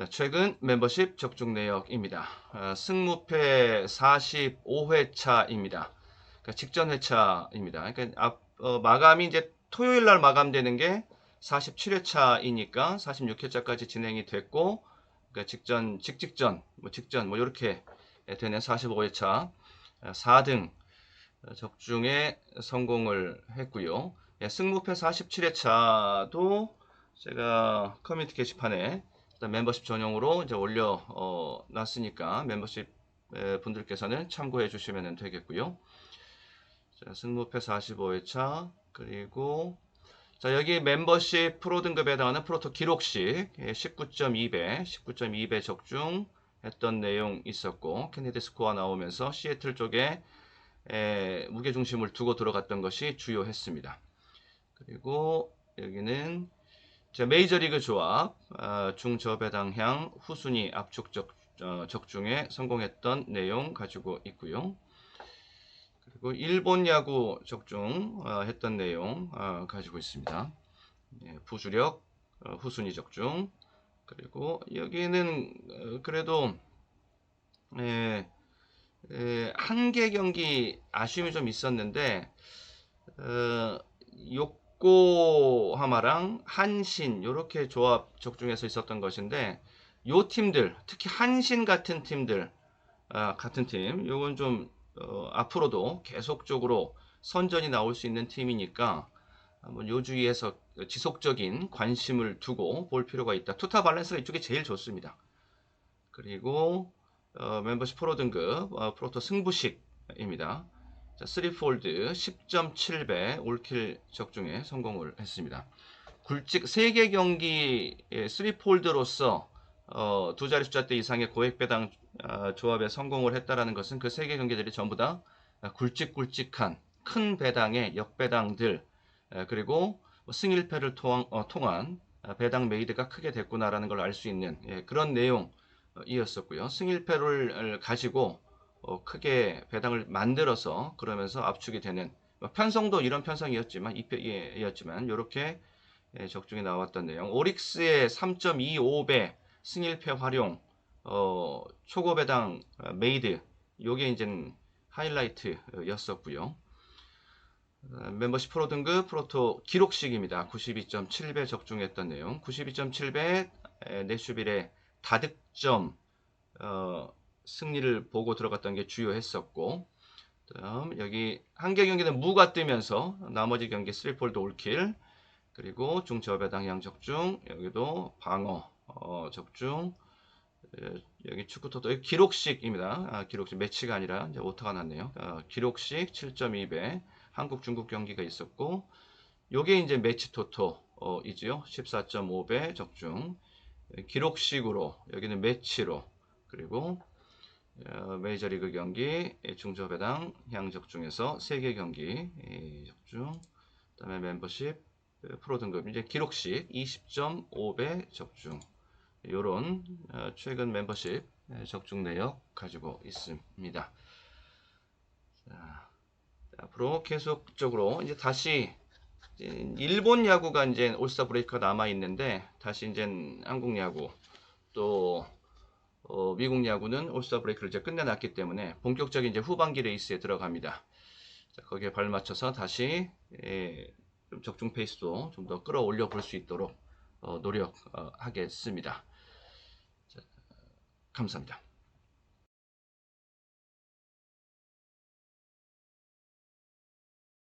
자, 최근 멤버십 적중 내역입니다. 어, 승무패 45회차입니다. 그러니까 직전 회차입니다. 그러니까 앞, 어, 마감이 이제 토요일 날 마감되는 게 47회차이니까 46회차까지 진행이 됐고, 그러니까 직전, 직직전, 뭐 직전, 뭐 이렇게 되는 45회차 4등 적중에 성공을 했고요. 예, 승무패 47회차도 제가 커뮤니티 게시판에 멤버십 전용으로 이제 올려 어, 놨으니까 멤버십 에, 분들께서는 참고해 주시면 되겠고요. 자, 승무패 45회차 그리고 자 여기 멤버십 프로 등급에 해당하는 프로토 기록식 예, 19.2배 19.2배 적중 했던 내용 있었고 케네디 스코어 나오면서 시애틀 쪽에 에, 무게 중심을 두고 들어갔던 것이 주요했습니다. 그리고 여기는 자, 메이저리그 조합 어, 중저배당향 후순위 압축 적, 어, 적중에 성공했던 내용 가지고 있고요. 그리고 일본 야구 적중 어, 했던 내용 어, 가지고 있습니다. 예, 부주력 어, 후순위 적중 그리고 여기는 어, 그래도 예, 예, 한개 경기 아쉬움이 좀 있었는데 어, 요코하마랑 한신 이렇게 조합 적중해서 있었던 것인데 요 팀들 특히 한신 같은 팀들 아, 같은 팀 요건 좀 어, 앞으로도 계속적으로 선전이 나올 수 있는 팀이니까 한번 요 주위에서 지속적인 관심을 두고 볼 필요가 있다. 투타 밸런스가 이쪽이 제일 좋습니다. 그리고 어, 멤버십 프로 등급 어, 프로토 승부식입니다. 자, 3폴드 10.7배 올킬 적중에 성공을 했습니다. 굵직 3개 경기 3폴드로서 어, 두 자리 숫자대 이상의 고액 배당 어, 조합에 성공을 했다라는 것은 그 3개 경기들이 전부 다 굵직굵직한 큰 배당의 역배당들 에, 그리고 뭐 승일패를 통한, 어, 통한 어, 배당 메이드가 크게 됐구나라는 걸 알 수 있는 예, 그런 내용이었었고요. 승일패를 가지고 어, 크게 배당을 만들어서 그러면서 압축이 되는 뭐 편성도 이런 편성이었지만 이였지만 이렇게 예, 적중이 나왔던 내용. 오릭스의 3.25배 승일패 활용 어, 초고 배당 어, 메이드 요게 이제 하이라이트였었고요. 어, 멤버십 프로 등급 프로토 기록식입니다. 92.7배 적중했던 내용. 92.7배 내슈빌의 다득점 어, 승리를 보고 들어갔던 게 주요했었고 다음 여기 한 개 경기는 무가 뜨면서 나머지 경기 3폴드 올킬 그리고 중저배당향 적중 여기도 방어 어, 적중 예, 여기 축구토토 여기 기록식입니다. 아, 기록식 매치가 아니라 이제 오타가 났네요. 아, 기록식 7.2배 한국 중국 경기가 있었고 요게 이제 매치 토토이지요. 14.5배 적중 기록식으로 여기는 매치로 그리고 어, 메이저리그 경기 중저배당 향적 중에서 3개 경기 예, 적중 그 다음에 멤버십 어, 프로 등급 이제 기록식 20.5배 적중 요런 어, 최근 멤버십 예, 적중 내역 가지고 있습니다. 자, 앞으로 계속적으로 이제 다시 일본 야구가 이제 올스타 브레이크가 남아 있는데 다시 이제 한국 야구 또 어, 미국 야구는 올스타 브레이크를 이제 끝내놨기 때문에 본격적인 이제 후반기 레이스에 들어갑니다. 자, 거기에 발맞춰서 다시 예, 좀 적중 페이스도 좀 더 끌어올려 볼 수 있도록 어, 노력하겠습니다. 감사합니다.